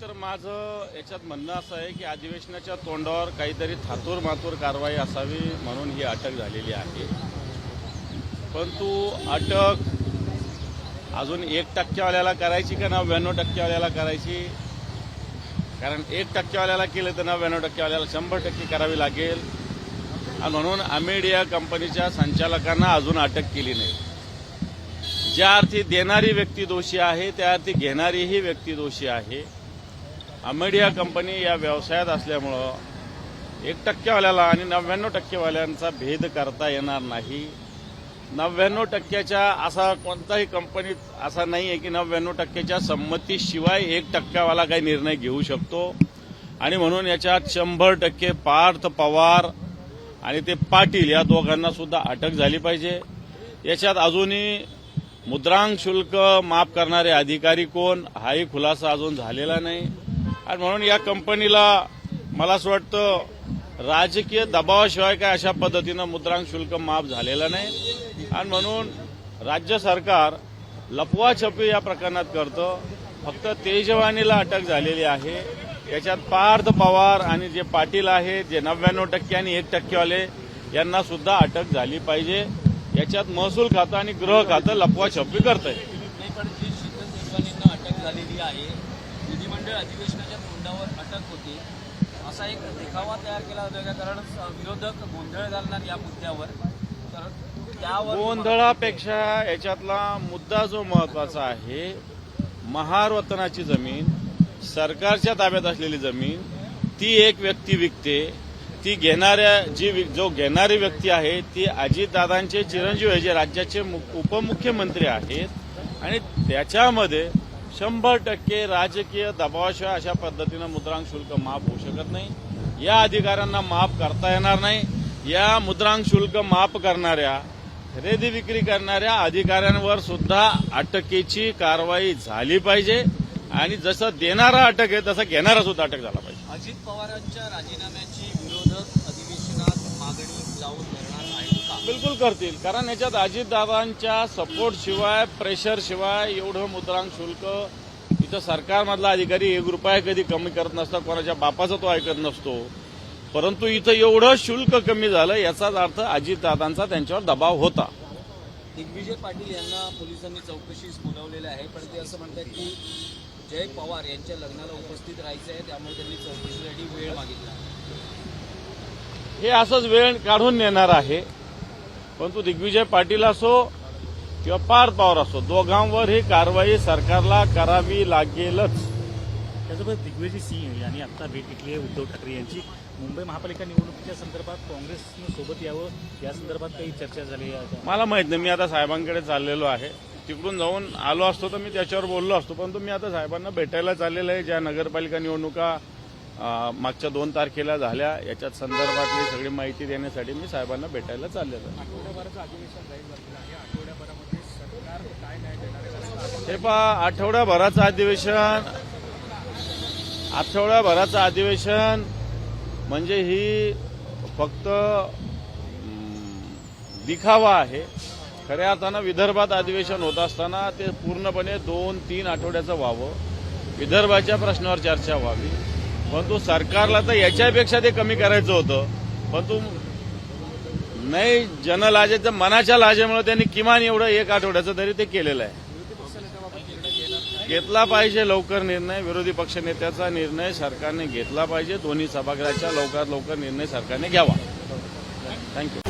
तर माझं याच्यात म्हणणं असं आहे की अधिवेशनाच्या तोंडावर काहीतरी थातूर मातूर कारवाई असावी म्हणून ही अटक झालेली आहे. परंतु अटक अजून एक टक्केवाल्याला करायची का नव्याण्णव टक्केवाल्याला करायची? कारण एक टक्केवाल्याला केलं तर नव्याण्णव टक्केवाल्याला शंभर टक्के करावी लागेल. आणि म्हणून अमेडिया कंपनीच्या संचालकांना अजून अटक केली नाही. ज्या अर्थी देणारी व्यक्ती दोषी आहे त्या अर्थी घेणारीही व्यक्ती दोषी आहे. अमेडिया कंपनी या व्यवसायात असल्यामुळं एक टक्केवाल्याला आणि नव्याण्णव टक्केवाल्यांचा भेद करता येणार नाही. नव्याण्णव टक्क्याच्या असा कोणताही कंपनीत असा नाही आहे की नव्याण्णव टक्क्याच्या संमतीशिवाय एक टक्क्यावाला काही निर्णय घेऊ शकतो. आणि म्हणून याच्यात शंभर टक्के पार्थ पवार आणि ते पाटील या दोघांना सुद्धा अटक झाली पाहिजे. याच्यात अजूनही मुद्रांक शुल्क माफ करणारे अधिकारी कोण? हाही खुलासा अजून झालेला नाही. आणि म्हणून या कंपनीला मला असं वाटतं राजकीय दबावाशिवाय काय अशा पद्धतीनं मुद्रांक शुल्क माफ झालेलं नाही. आणि म्हणून राज्य सरकार लपवाछपी या प्रकरणात करतं. फक्त तेजवानीला अटक झालेली आहे. याच्यात पार्थ पवार आणि जे पाटील आहे जे नव्याण्णव टक्के आणि एक टक्केवाले यांना सुद्धा अटक झाली पाहिजे. याच्यात महसूल खातं आणि गृह खातं लपवाछपी करत आहे अटक झालेली आहे विधिमंडळ अधिवेशनाच्या तोंडावर अटक होती असा एक देखावा तयार केला जातो कारण विरोधक गोंधळ घालणार या मुद्द्यावर. तर त्यावर गोंधळापेक्षा याच्यातला मुद्दा जो महत्त्वाचा आहे महारवतनाची जमीन सरकारच्या ताब्यात असलेली जमीन ती एक व्यक्ती विकते. ती घेणाऱ्या जी जो घेणारी व्यक्ती आहे ती अजितदादांचे चिरंजीव आहे जे राज्याचे मु- उपमुख्यमंत्री आहेत आणि त्याच्यामध्ये शंभर टक्के राजकीय दबावाशिवाय अशा पद्धतीनं मुद्रांक शुल्क माफ होऊ शकत नाही. या अधिकाऱ्यांना माफ करता येणार नाही. या मुद्रांक शुल्क माफ करणाऱ्या खरेदी विक्री करणाऱ्या अधिकाऱ्यांवर सुद्धा अटकेची कारवाई झाली पाहिजे. आणि जसं देणारा अटक आहे तसं घेणारा सुद्धा अटक झाला पाहिजे. अजित पवारांच्या राजीनाम्याची विरोधक मागणी लावून धरणार का? बिलकुल करतील. कारण याच्यात अजितदादांच्या सपोर्ट शिवाय प्रेशर शिवाय एवढं मुद्रांक शुल्क इथं सरकारमधला अधिकारी एक रुपया कधी कमी करत नसता कोणाच्या बापाचा तो ऐकत नसतो. परंतु इथं एवढं शुल्क कमी झालं याचाच अर्थ अजितदादांचा त्यांच्यावर दबाव होता. दिग्विजय पाटील यांना पोलिसांनी चौकशीस बोलावलेलं आहे पण ते असं म्हणतात की जय पवार यांच्या लग्नाला उपस्थित राहायचं आहे त्यामुळे त्यांनी चौकशीसाठी वेळ मागितला. हे असंच वेळ काढून नेणार आहे. परंतु दिग्विजय पाटील असो किंवा पार्थ पवार असो दोघांवर ही कारवाई सरकारला करावी लागेलच. त्यासोबत दिग्विजय सिंह यांनी आता भेट घेतली आहे उद्धव ठाकरे यांची. मुंबई महापालिका निवडणुकीच्या संदर्भात काँग्रेसनं सोबत यावं या संदर्भात काही चर्चा झाली आहे? मला माहीत नाही मी आता साहेबांकडे चाललेलो आहे. तिकडून जाऊन आलो असतो तर मी त्याच्यावर बोललो असतो परंतु मी आता साहेबांना भेटायला चाललेलं आहे ज्या नगरपालिका निवडणुका मागच्या दोन तारखेला झाल्या. याच्यात संदर्भातली सगळी माहिती देण्यासाठी मी साहेबांना भेटायला चाललेलो हे पहा आठवड्याभराचं अधिवेशन आठवड्याभराचं अधिवेशन म्हणजे ही फक्त दिखावा आहे. खऱ्या अर्थानं विदर्भात अधिवेशन होत असताना ते पूर्णपणे दोन तीन आठवड्याचं व्हावं. विदर्भाच्या प्रश्नावर चर्चा व्हावी. परंतु सरकारला तर याच्यापेक्षा ते कमी करायचं होतं. परंतु नाही जनलाजेचं मनाच्या लाजेमुळे त्यांनी किमान एवढं एक आठवड्याचं तरी ते केलेलं आहे. घेतला पाहिजे लवकर निर्णय विरोधी पक्षनेत्याचा निर्णय सरकारने घेतला पाहिजे दोन्ही सभागृहाच्या लवकरात लवकर निर्णय सरकारने घ्यावा. थँक्यू